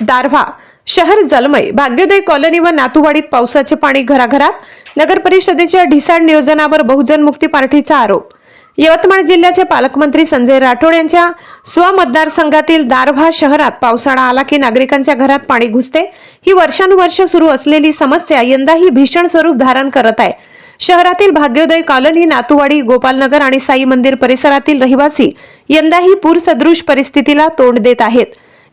दारव्हा शहर जलमय. भाग्योदय कॉलनी व नातूवाडीत पावसाचे पाणी घराघरात. नगर परिषदेच्या ढिसाळ नियोजनावर बहुजन मुक्ती पार्टीचा आरोप. यवतमाळ जिल्ह्याचे पालकमंत्री संजय राठोड यांच्या स्वमतदारसंघातील दारव्हा शहरात पावसाळा आला की नागरिकांच्या घरात पाणी घुसते. ही वर्षानुवर्ष सुरू असलेली समस्या यंदाही भीषण स्वरूप धारण करत आहे. शहरातील भाग्योदय कॉलनी नातूवाडी गोपालनगर आणि साई मंदिर परिसरातील रहिवासी यंदाही पूरसदृश परिस्थितीला तोंड देत आहेत.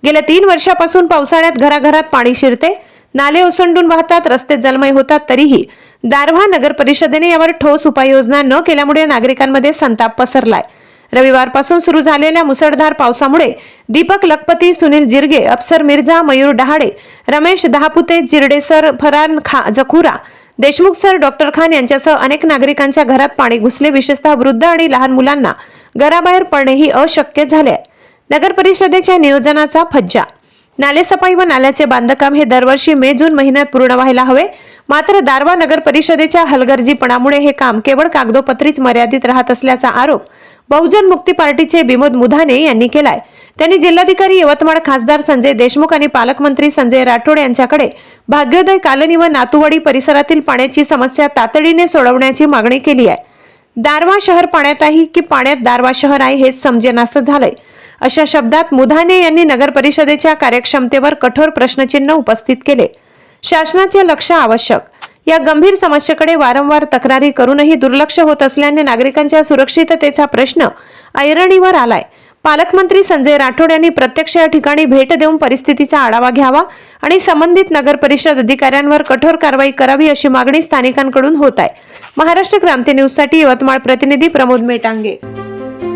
गेल्या तीन वर्षापासून पावसाळ्यात घराघरात पाणी शिरते. नाले ओसंडून वाहतात रस्ते जलमय होतात तरीही दारव्हा नगर परिषदेने यावर ठोस उपाययोजना न केल्यामुळे नागरिकांमध्ये संताप पसरलाय. रविवारपासून सुरू झालेल्या मुसळधार पावसामुळे दीपक लखपती सुनील जिरगे अप्सर मिर्झा मयूर डहाडे रमेश दहापुते जिरडेसर फरान खा जखुरा देशमुख सर डॉक्टर खान यांच्यासह अनेक नागरिकांच्या घरात पाणी घुसले. विशेषतः वृद्ध आणि लहान मुलांना घराबाहेर पडणेही अशक्य झाले आहे. नगर परिषदेच्या नियोजनाचा फज्जा. नालेसफाई व नाल्याचे बांधकाम हे दरवर्षी मे जून महिन्यात पूर्ण व्हायला हवे. मात्र दारवा नगर परिषदेच्या हलगर्जीपणामुळे हे काम केवळ कागदोपत्रीच मर्यादित राहत असल्याचा आरोप बहुजन मुक्ती पार्टीचे विमोद मुधाने यांनी केलाय. त्यांनी जिल्हाधिकारी यवतमाळ खासदार संजय देशमुख आणि पालकमंत्री संजय राठोड यांच्याकडे भाग्योदय कालनी व नातूवाडी परिसरातील पाण्याची समस्या तातडीने सोडवण्याची मागणी केली आहे. दारवा शहर पाण्यात आहे की पाण्यात दारवा शहर आहे हेच समजेनासं झालंय. अशा शब्दात मुधाने यांनी नगर परिषदेच्या कार्यक्षमतेवर कठोर प्रश्नचिन्ह उपस्थित केले. शासनाचे लक्ष आवश्यक. या गंभीर समस्येकडे वारंवार तक्रारी करूनही दुर्लक्ष होत असल्याने नागरिकांच्या सुरक्षिततेचा प्रश्न ऐरणीवर आलाय. पालकमंत्री संजय राठोड यांनी प्रत्यक्ष या ठिकाणी भेट देऊन परिस्थितीचा आढावा घ्यावा आणि संबंधित नगर परिषद अधिकाऱ्यांवर कठोर कारवाई करावी अशी मागणी स्थानिकांकडून होत आहे. महाराष्ट्र क्रांती न्यूजसाठी यवतमाळ प्रतिनिधी प्रमोद मेटांगे.